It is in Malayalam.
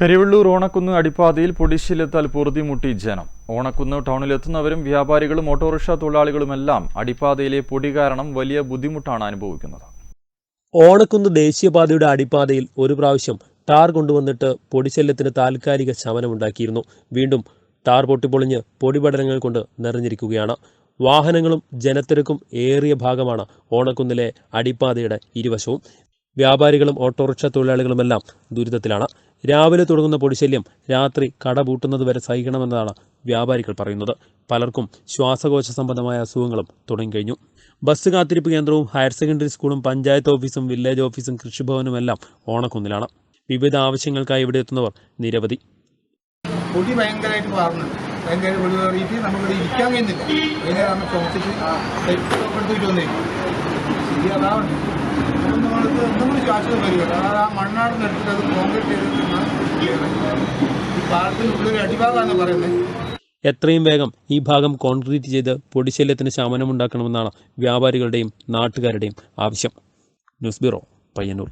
കരിവള്ളൂർ ഓണക്കുന്ന് അടിപ്പാതയിൽ പൊടിശീലത്താൽ പൊറുതിമുട്ടി ജനം. ഓണക്കുന്ന് ടൗണിലെത്തുന്നവരും വ്യാപാരികളും ഓട്ടോറിക്ഷ തൊഴിലാളികളുമെല്ലാം അടിപ്പാതയിലെ പൊടി കാരണം വലിയ ബുദ്ധിമുട്ടാണ് അനുഭവിക്കുന്നത്. ഓണക്കുന്ന് ദേശീയപാതയുടെ അടിപ്പാതയിൽ ഒരു പ്രാവശ്യം ടാർ കൊണ്ടുവന്നിട്ട് പൊടിശല്യത്തിന് താൽക്കാലിക ശമനമുണ്ടാക്കിയിരുന്നു. വീണ്ടും ടാർ പൊട്ടിപ്പൊളിഞ്ഞ് പൊടിപടലങ്ങൾ കൊണ്ട് നിറഞ്ഞിരിക്കുകയാണ്. വാഹനങ്ങളും ജനത്തിരക്കും ഏറിയ ഭാഗമാണ് ഓണക്കുന്നിലെ അടിപ്പാതയുടെ ഇരുവശവും. വ്യാപാരികളും ഓട്ടോറിക്ഷ തൊഴിലാളികളുമെല്ലാം ദുരിതത്തിലാണ്. രാവിലെ തുടങ്ങുന്ന പൊടിശല്യം രാത്രി കട പൂട്ടുന്നതുവരെ സഹിക്കണമെന്നതാണ് വ്യാപാരികൾ പറയുന്നത്. പലർക്കും ശ്വാസകോശ സംബന്ധമായ അസുഖങ്ങളും തുടങ്ങിക്കഴിഞ്ഞു. ബസ് കാത്തിരിപ്പ് കേന്ദ്രവും ഹയർ സെക്കൻഡറി സ്കൂളും പഞ്ചായത്ത് ഓഫീസും വില്ലേജ് ഓഫീസും കൃഷിഭവനും എല്ലാം ഓണക്കുന്നിലാണ്. വിവിധ ആവശ്യങ്ങൾക്കായി ഇവിടെ എത്തുന്നവർ നിരവധി. പൊടി ഭയങ്കരമായിട്ട് ഭയങ്കര നമ്മൾ ആ അടിഭാഗമാണ് പറയുന്നത്. എത്രയും വേഗം ഈ ഭാഗം കോൺക്രീറ്റ് ചെയ്ത് പൊടിശല്യത്തിന് ശമനമുണ്ടാക്കണമെന്നാണ് വ്യാപാരികളുടെയും നാട്ടുകാരുടെയും ആവശ്യം. News bureau Payyanur.